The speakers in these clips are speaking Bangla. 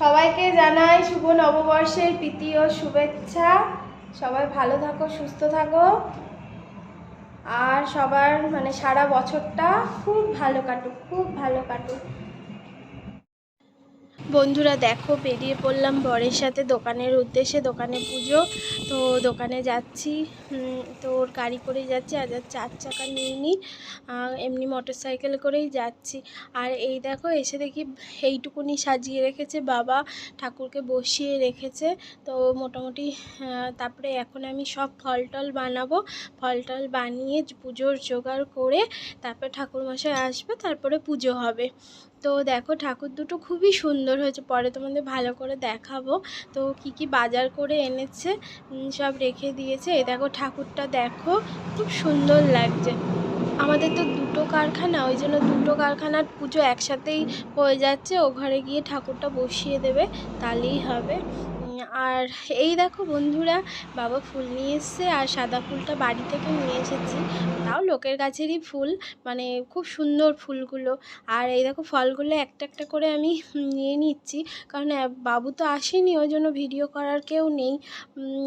সবাইকে জানাই শুভ নববর্ষের প্রীতি ও শুভেচ্ছা। সবাই ভালো থাকো, সুস্থ থাকো। আর সবার মানে সারা বছরটা খুব ভালো কাটুক, খুব ভালো কাটুক। বন্ধুরা দেখো, বেরিয়ে পড়লাম বরের সাথে দোকানের উদ্দেশ্যে, দোকানে পুজো। তো দোকানে যাচ্ছি তো ওর গাড়ি করেই যাচ্ছি, আর চার চাকা নিয়ে নিই এমনি মোটর সাইকেল করেই যাচ্ছি। আর এই দেখো, এসে দেখি এইটুকুনি সাজিয়ে রেখেছে বাবা, ঠাকুরকে বসিয়ে রেখেছে। তো মোটামুটি তারপরে এখন আমি সব ফল টল বানাবো। ফল টল বানিয়ে পুজোর জোগাড় করে তারপরে ঠাকুরমশাই আসবে, তারপরে পুজো হবে। তো দেখো ঠাকুর দুটো খুবই সুন্দর হয়েছে। পরে তোমাদের ভালো করে দেখাবো। তো কি কি বাজার করে এনেছে সব রেখে দিয়েছে। এ দেখো ঠাকুরটা দেখো, খুব সুন্দর লাগছে। আমাদের তো দুটো কারখানা, ওই জন্য দুটো কারখানার পুজো একসাথেই হয়ে যাচ্ছে। ও ঘরে গিয়ে ঠাকুরটা বসিয়ে দেবে, তাহলেই হবে। আর এই দেখো বন্ধুরা, বাবা ফুল নিয়ে এসছে আর সাদা ফুলটা বাড়ি থেকে নিয়ে এসেছি। তাও লোকের গাছেরই ফুল মানে খুব সুন্দর ফুলগুলো। আর এই দেখো ফলগুলো একটা একটা করে আমি নিয়ে নিচ্ছি, কারণ বাবু তো আসেনি, ওই জন্য ভিডিও করার কেউ নেই।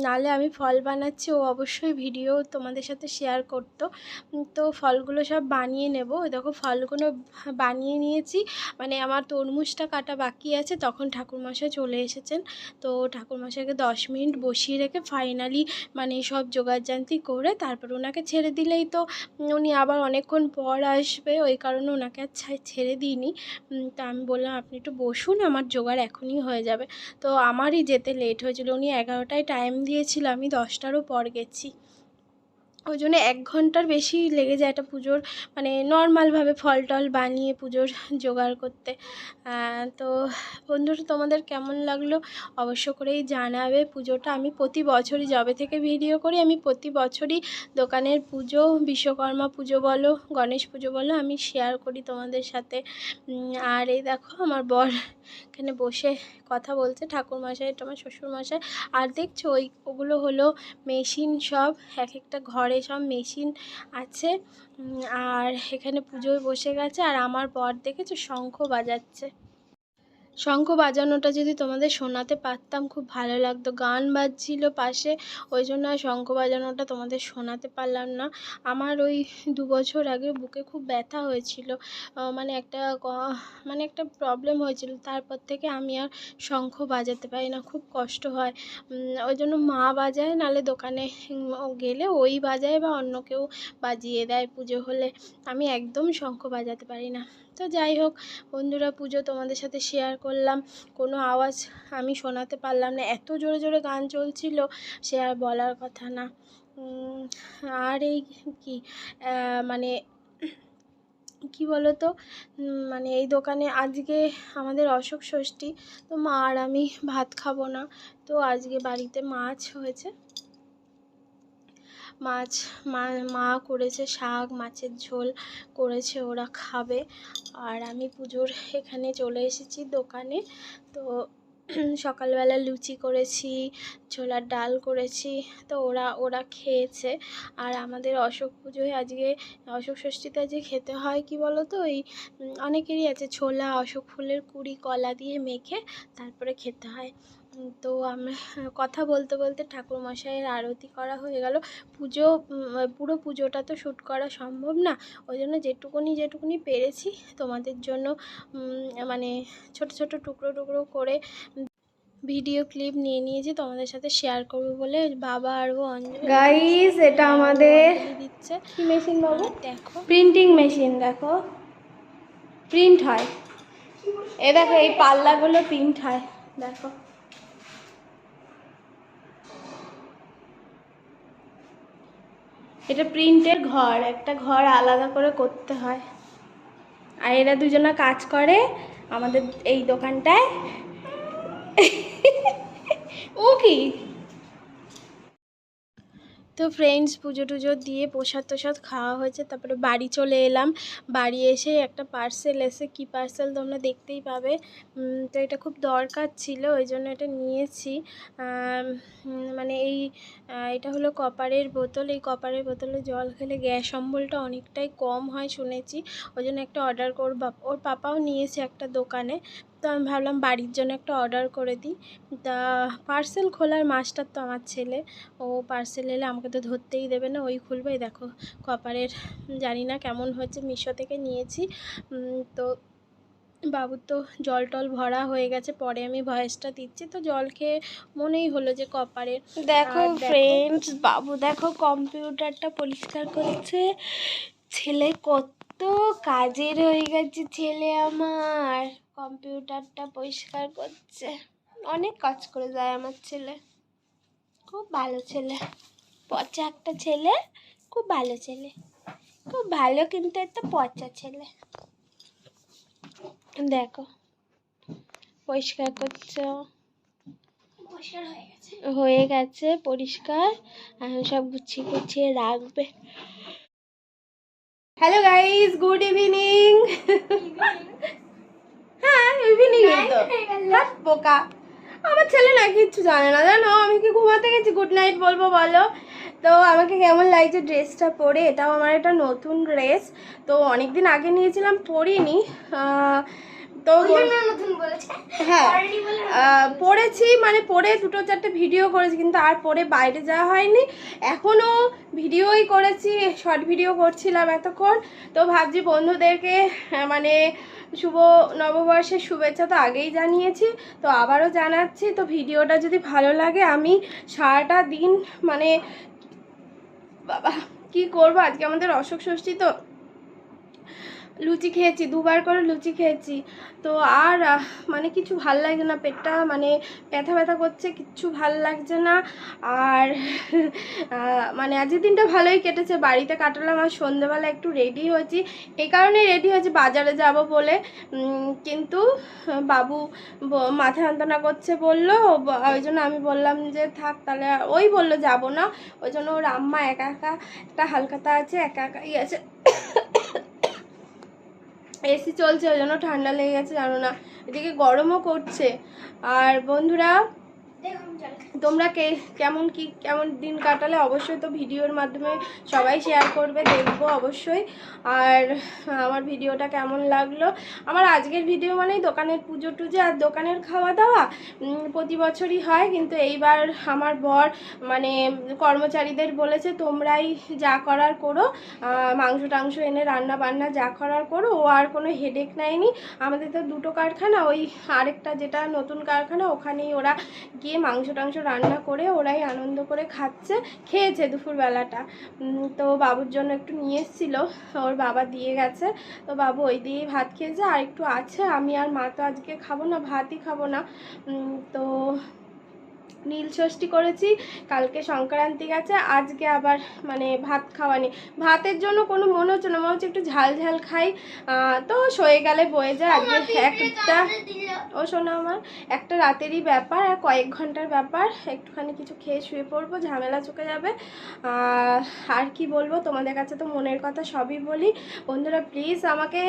নাহলে আমি ফল বানাচ্ছি, ও অবশ্যই ভিডিও তোমাদের সাথে শেয়ার করতো। তো ফলগুলো সব বানিয়ে নেব। ওই দেখো ফলগুলো বানিয়ে নিয়েছি। মানে আমার তরমুজটা কাটা বাকি আছে, তখন ঠাকুরমশাই চলে এসেছেন। তো ঠাকুরমশাইকে দশ মিনিট বসিয়ে রেখে ফাইনালি মানে সব যোগাযান্তি করে তারপর ওনাকে ছেড়ে দিলেই তো উনি আবার অনেকক্ষণ পর আসবে, ওই কারণে ওনাকে আর ছেড়ে দিইনি। তা আমি বললাম, আপনি একটু বসুন, আমার জোগাড় এখনই হয়ে যাবে। তো আমারই যেতে লেট হয়েছিল, উনি এগারোটায় টাইম দিয়েছিল, আমি দশটারও পর গেছি। ওই জন্য এক ঘণ্টার বেশি লেগে যায় একটা পুজোর মানে নর্মালভাবে ফল টল বানিয়ে পুজোর জোগাড় করতে। তো বন্ধুরা, তোমাদের কেমন লাগল অবশ্য করেই জানাবে। পুজোটা আমি প্রতি বছরই যবে থেকে ভিডিও করি, আমি প্রতি বছরই দোকানের পুজো, বিশ্বকর্মা পুজো বলো, গণেশ পুজো বলো, আমি শেয়ার করি তোমাদের সাথে। আর এই দেখো, আমার বর এখানে বসে কথা বলছে, ঠাকুরমশাই, তোমার শ্বশুরমশাই। আর দেখছ, ওই ওগুলো হলো মেশিন সব, এক একটা ঘরে সব মেশিন আছে আর এখানে পুজোয় বসে গেছে আর আমার বর দেখেছ শঙ্খ বাজাচ্ছে। শঙ্খ বাজানোটা যদি তোমাদের শোনাতে পারতাম, খুব ভালো লাগতো। গান বাজছিল পাশে, ওই জন্য আর শঙ্খ বাজানোটা তোমাদের শোনাতে পারলাম না। আমার ওই দু বছর আগে বুকে খুব ব্যথা হয়েছিল। মানে একটা মানে একটা প্রবলেম হয়েছিল। তারপর থেকে আমি আর শঙ্খ বাজাতে পারি না, খুব কষ্ট হয়। ওই জন্য মা বাজায়, নাহলে দোকানে গেলে ওই বাজায় বা অন্য কেউ বাজিয়ে দেয় পুজো হলে। আমি একদম শঙ্খ বাজাতে পারি না। তো যাই হোক, বন্ধুরা, পুজো তোমাদের সাথে শেয়ার করলাম। কোনো আওয়াজ আমি শোনাতে পারলাম না। এত জোরে জোরে গান চলছিল, সে আর বলার কথা না। আর এই কি মানে কি বলো তো মানে এই দোকানে আজকে আমাদের অশোক ষষ্ঠী, তো মা আর আমি ভাত খাব না। তো আজকে বাড়িতে মাছ হয়েছে। মাছ, মা মা করেছে শাক, মাছের ঝোল করেছে, ওরা খাবে। আর আমি পুজোর এখানে চলে এসেছি দোকানে। তো সকালবেলা লুচি করেছি, ছোলার ডাল করেছি, তো ওরা ওরা খেয়েছে। আর আমাদের অশোক পুজোয় আজকে, অশোক ষষ্ঠীতে আজকে খেতে হয় কি বলো তো ওই অনেকেরই আছে ছোলা, অশোক ফুলের কুড়ি, কলা দিয়ে মেখে তারপরে খেতে হয়। তো আমরা কথা বলতে বলতে ঠাকুরমশাইয়ের আরতি করা হয়ে গেল। পুজো পুরো পুজোটা তো শ্যুট করা সম্ভব না। ওই জন্য যেটুকুনি যেটুকুনি পেরেছি তোমাদের জন্য মানে ছোট ছোট টুকরো টুকরো করে ভিডিও ক্লিপ নিয়ে নিয়েছি। তোমাদের সাথে শেয়ার করব বলে বাবা আর ও অঞ্জলি গাইস এটা আমাদের দিচ্ছে। কি মেশিন বাবু? দেখো। প্রিন্টিং মেশিন দেখো। প্রিন্ট হয়। এ দেখো এই পাল্লাগুলো প্রিন্ট হয়। দেখো। এটা প্রিন্টের ঘর, একটা ঘর আলাদা করে করতে হয়। আর এরা দুজনা কাজ করে আমাদের এই দোকানটায়। ও কি? তো ফ্রেন্ডস পুজো টুজো দিয়ে প্রসাদ তোসাদ খাওয়া হয়েছে, তারপরে বাড়ি চলে এলাম। বাড়ি এসে একটা পার্সেল এসে কী পার্সেল তোমরা দেখতেই পাবে। তো এটা খুব দরকার ছিল, ওই জন্য এটা নিয়েছি। মানে এই এটা হলো কপারের বোতল। এই কপারের বোতলে জল খেলে গ্যাস অম্বলটা অনেকটাই কম হয় শুনেছি। ওই জন্য একটা অর্ডার করব। ওর পাপাও নিয়েছে একটা দোকানে। তো আমি ভাবলাম বাড়ির জন্য একটা অর্ডার করে দিই। তা পার্সেল খোলার মাস্টার তো আমার ছেলে। ও পার্সেল এলে আমাকে তো ধরতেই দেবে না ওই খুলবে। দেখো কপারের জানি না কেমন হচ্ছে মিশো থেকে নিয়েছি। তো বাবুর তো জল টল ভরা হয়ে গেছে পরে আমি ভয়েসটা দিচ্ছি। তো জল খেয়ে মনেই হলো যে কপারের দেখো দেখো- ফ্রেন্ডস বাবু দেখো কম্পিউটারটা পরিষ্কার করেছে। ছেলে কত কাজের হয়ে গেছে ছেলে আমার। কম্পিউটারটা পরিষ্কার করছে। অনেক কাজ করে যায় আমার ছেলে। খুব ভালো ছেলে। পচা একটা ছেলে খুব ভালো ছেলে। খুব ভালো কিন্তু একটা পচা ছেলে। দেখো পরিষ্কার করছে। হয়ে গেছে? পরিষ্কার। সব গুছিয়ে গুছিয়ে রাখবে। হ্যালো গাইস গুড ইভিনিং তো। হাত বোকা। আমার ছেলে না কিচ্ছু জানে না জানো? আমি কি ঘুমাতে গেছি? গুড নাইট বলব বলো। তো আমাকে কেমন লাগছে ড্রেসটা পরে? এটাও আমার একটা নতুন ড্রেস। তো অনেক দিন আগে নিয়েছিলাম পরিনি। আহ, তো হ্যাঁ পড়েছি মানে পড়ে দুটো চারটে ভিডিও করেছি কিন্তু আর পরে বাইরে যাওয়া হয়নি। এখনও ভিডিওই করেছি শর্ট ভিডিও করছিলাম এতক্ষণ। তো ভাবছি বন্ধুদেরকে মানে শুভ নববর্ষের শুভেচ্ছা তো আগেই জানিয়েছি তো আবারও জানাচ্ছি তো ভিডিওটা যদি ভালো লাগে আমি সারাটা দিন মানে বাবা কি করব? আজকে আমাদের অশোক ষষ্ঠী তো। লুচি খেয়েছি, দুবার করে লুচি খেয়েছি। তো আর মানে কিছু ভালো লাগছে না পেটটা মানে ব্যথা ব্যথা করছে, কিচ্ছু ভালো লাগছে না। আর মানে আজকের দিনটা ভালোই কেটেছে, বাড়িতে কাটালাম আর সন্ধেবেলা একটু রেডি হয়েছি। এই কারণে রেডি হয়েছি বাজারে যাব বলে। কিন্তু বাবু মাথা যন্ত্রণা করছে বলল ওই জন্য আমি বললাম যে, থাক তাহলে ওই বলল, যাব না। ওই জন্য ওর আম্মা একা একা একটা হালকাতা আছে, একা একাই আছে। এসি চলছে ওই জন্য ঠান্ডা লেগে গেছে জানো না। এদিকে গরমও করছে। আর বন্ধুরা তোমরা কে, কেমন কি, কেমন দিন কাটালে অবশ্যই তো ভিডিওর মাধ্যমে সবাই শেয়ার করবে, দেখব অবশ্যই। আর আমার ভিডিওটা কেমন লাগল? আমার আজকের ভিডিও মানেই দোকানের পুজো টুজো আর দোকানের খাওয়া দাওয়া। প্রতি বছরই হয়, কিন্তু এইবার আমার বর মানে কর্মচারীদের বলেছে, তোমরাই যা করার করো মাংস টাংস এনে রান্না বান্না যা করার করো, ও আর কোনো হেডেক নেয়নি। আমাদের তো দুটো কারখানা, ওই আরেকটা যেটা নতুন কারখানা, ওখানেই ওরা গিয়ে মাংস টাংস রান্না করে ওরাই আনন্দ করে খাচ্ছে, খেয়েছে দুপুরবেলাটা। তো বাবুর জন্য একটু নিয়ে এসেছিল, ওর বাবা দিয়ে গেছে। তো বাবু ওই দিয়েই ভাত খেয়েছে, আর একটু আছে, আমি আর মা তো আজকে খাব না, ভাতই খাব না। তো নীল ষষ্ঠী করেছি কালকে সংক্রান্তি গেছে আজকে আবার মানে ভাত খাওয়া নেই। ভাতের জন্য কোনো মনে হচ্ছে না মনে হচ্ছে একটু ঝাল ঝাল খাই। তো সয়ে গেলে বয়ে যায়। আজকে একটা ও শোনো আমার একটা রাতেরই ব্যাপার আর কয়েক ঘণ্টার ব্যাপার। একটুখানি কিছু খেয়ে শুয়ে পড়ব ঝামেলা চুকে যাবে। আর কি বলব তোমাদের কাছে তো মনের কথা সবই বলি। বন্ধুরা প্লিজ আমাকে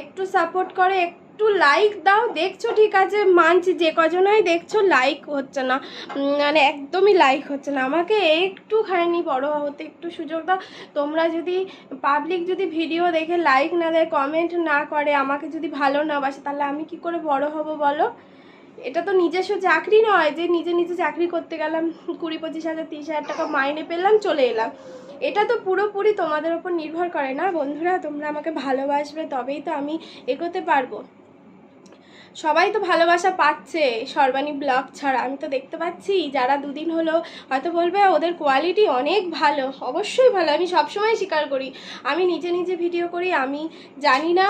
একটু সাপোর্ট করে একটু লাইক দাও। দেখছ ঠিক আছে? মানছি যে কজনই দেখছ লাইক হচ্ছে না। মানে একদমই লাইক হচ্ছে না। আমাকে একটু একটুখানি বড় হতে একটু সুযোগ দাও। তোমরা যদি পাবলিক যদি ভিডিও দেখে লাইক না দেয় কমেন্ট না করে, আমাকে যদি ভালো না বাসে, তাহলে আমি কি করে বড় হব বলো? এটা তো নিজস্ব চাকরি নয় যে নিজে নিজে চাকরি করতে গেলাম, কুড়ি পঁচিশ হাজার, তিরিশ হাজার টাকা মাইনে পেলাম, চলে এলাম। এটা তো পুরোপুরি তোমাদের ওপর নির্ভর করে না বন্ধুরা। তোমরা আমাকে ভালোবাসবে, তবেই তো আমি এগোতে পারব। সবাই তো ভালোবাসা পাচ্ছে, সর্বাণী ব্লগ ছাড়া। আমি তো দেখতে পাচ্ছি, যারা দুদিন হলো হয়তো বলবে, ওদের কোয়ালিটি অনেক ভালো। অবশ্যই ভালো, আমি সবসময় স্বীকার করি। আমি নিজে নিজে ভিডিও করি, আমি জানি না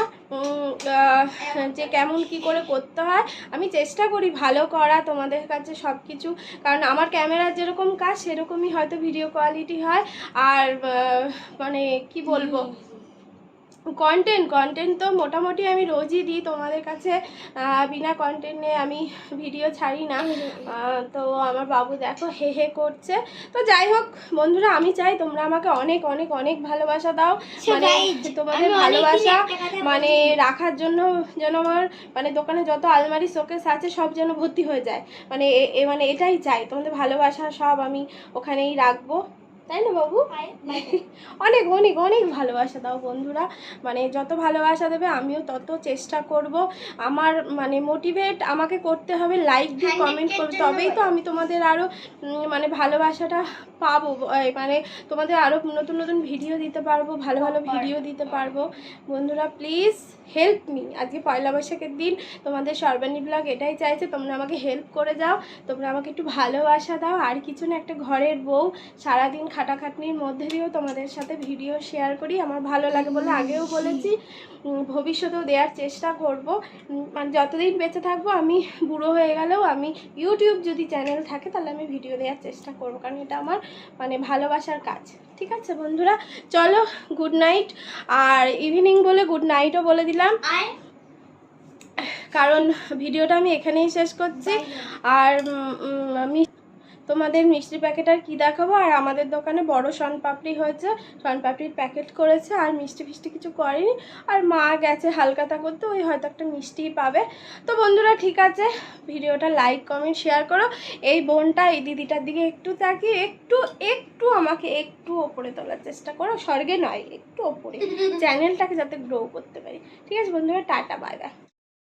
যে কেমন কি করে করতে হয়। আমি চেষ্টা করি ভালো করা, তোমাদের কাছে সব কিছু কারণ আমার ক্যামেরার যেরকম কাজ, সেরকমই হয়তো ভিডিও কোয়ালিটি হয়। আর মানে কি বলব? কন্টেন্ট কন্টেন্ট তো মোটামুটি আমি রোজই দিই তোমাদের কাছে। বিনা কন্টেন্টে আমি ভিডিও ছাড়ি না। তো আমার বাবু দেখো হে হে করছে। তো যাই হোক বন্ধুরা আমি চাই তোমরা আমাকে অনেক অনেক অনেক ভালোবাসা দাও। মানে তোমাদের ভালোবাসা মানে রাখার জন্য যেন আমার মানে দোকানে যত আলমারি শোকেস আছে সব যেন ভর্তি হয়ে যায়। মানে মানে এটাই চাই তোমাদের ভালোবাসা সব আমি ওখানেই রাখব। তাই না বাবু? অনেক অনেক অনেক ভালোবাসা দাও বন্ধুরা। মানে যত ভালোবাসা দেবে আমিও তত চেষ্টা করব। আমার মানে মোটিভেট আমাকে করতে হবে লাইক দিয়ে কমেন্ট করবে। তবেই তো আমি তোমাদের আরও মানে ভালোবাসাটা পাবো। মানে তোমাদের আরও নতুন নতুন ভিডিও দিতে পারব ভালো ভালো ভিডিও দিতে পারব। বন্ধুরা প্লিজ হেল্প মি আজকে পয়লা বৈশাখের দিন তোমাদের সর্বাণী ব্লগ এটাই চাইছে তোমরা আমাকে হেল্প করে যাও তোমরা আমাকে একটু ভালোবাসা দাও। আর কিছু না একটা ঘরের বউ সারাদিন খাটাখাটনির মধ্যে দিয়েও তোমাদের সাথে ভিডিও শেয়ার করি। আমার ভালো লাগে বলে আগেও বলেছি। ভবিষ্যতেও দেওয়ার চেষ্টা করব। মানে যতদিন বেঁচে থাকব আমি বুড়ো হয়ে গেলেও আমি ইউটিউব যদি চ্যানেল থাকে তাহলে আমি ভিডিও দেওয়ার চেষ্টা করব। কারণ এটা আমার মানে ভালোবাসার কাজ। ঠিক আছে বন্ধুরা? চলো গুড নাইট আর ইভিনিং বলে গুড নাইটও বলে দিলাম। কারণ ভিডিওটা আমি এখানেই শেষ করছি। আর আমি তোমাদের মিষ্টি প্যাকেট আর কী দেখাবো? আর আমাদের দোকানে বড় শনপাপড়ি হয়েছে। শনপাপড়ির প্যাকেট করেছে আর মিষ্টি ফিষ্টি কিছু করেনি। আর মা গেছে হালকাতা করতে ওই হয়তো একটা মিষ্টিই পাবে। তো বন্ধুরা ঠিক আছে। ভিডিওটা লাইক কমেন্ট শেয়ার করো। এই বোনটা এই দিদিটার দিকে একটু তাকিয়ে একটু একটু আমাকে একটু ওপরে তোলার চেষ্টা করো। স্বর্গে নয় একটু ওপরে। চ্যানেলটাকে যাতে গ্রো করতে পারি। ঠিক আছে বন্ধুরা টাটা বাই বাই